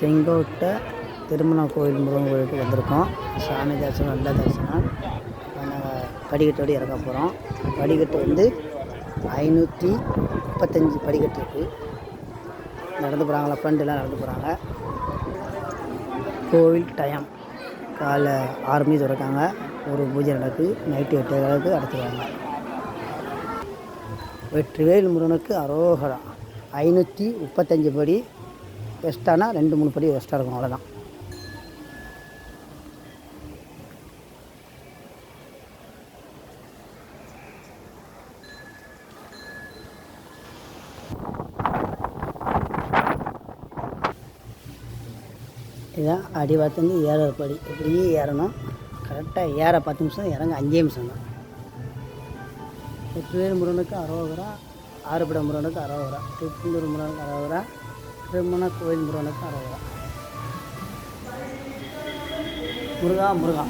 செங்கோட்டை திருமண கோயில் முருகன் கோயிலுக்கு வந்திருக்கோம். சாமி தரிசனம் நல்ல தரிசனம். நாங்கள் படிக்கட்டோடு இறங்க போகிறோம் படிக்கட்டு வந்து ஐநூற்றி முப்பத்தஞ்சு படிக்கட்டு இருக்குது நடந்து போகிறாங்களா ஃப்ரெண்டெல்லாம் நடந்து போகிறாங்க கோவில் டைம் காலைல ஆறு மணி திறக்காங்க. ஒரு பூஜை நடக்குது நைட்டு எட்டு அளவுக்கு அடைச்சிடுவாங்க வெற்றிவேல் முருகனுக்கு அரோகரம் ஐநூற்றி முப்பத்தஞ்சு படி வெஸ்ட்டானா ரெண்டு மூணு படி வெஸ்ட்டாக இருக்கும் அவ்வளோதான் அடி அடிவாரத்துலேருந்து ஏற படி. இப்படியே ஏறணும். கரெக்டாக ஏற பத்து நிமிஷம் இறங்க அஞ்சே நிமிஷம் தான். வெற்றிவேல் முருகனுக்கு அரோகரா ஆறுபட முருகனுக்கு அறுபது ரூபா திருப்பூர் முருகனுக்கு அறுபது ரூபா திருமண கோயில் முருகனுக்கு அரோகரா முருகா முருகா.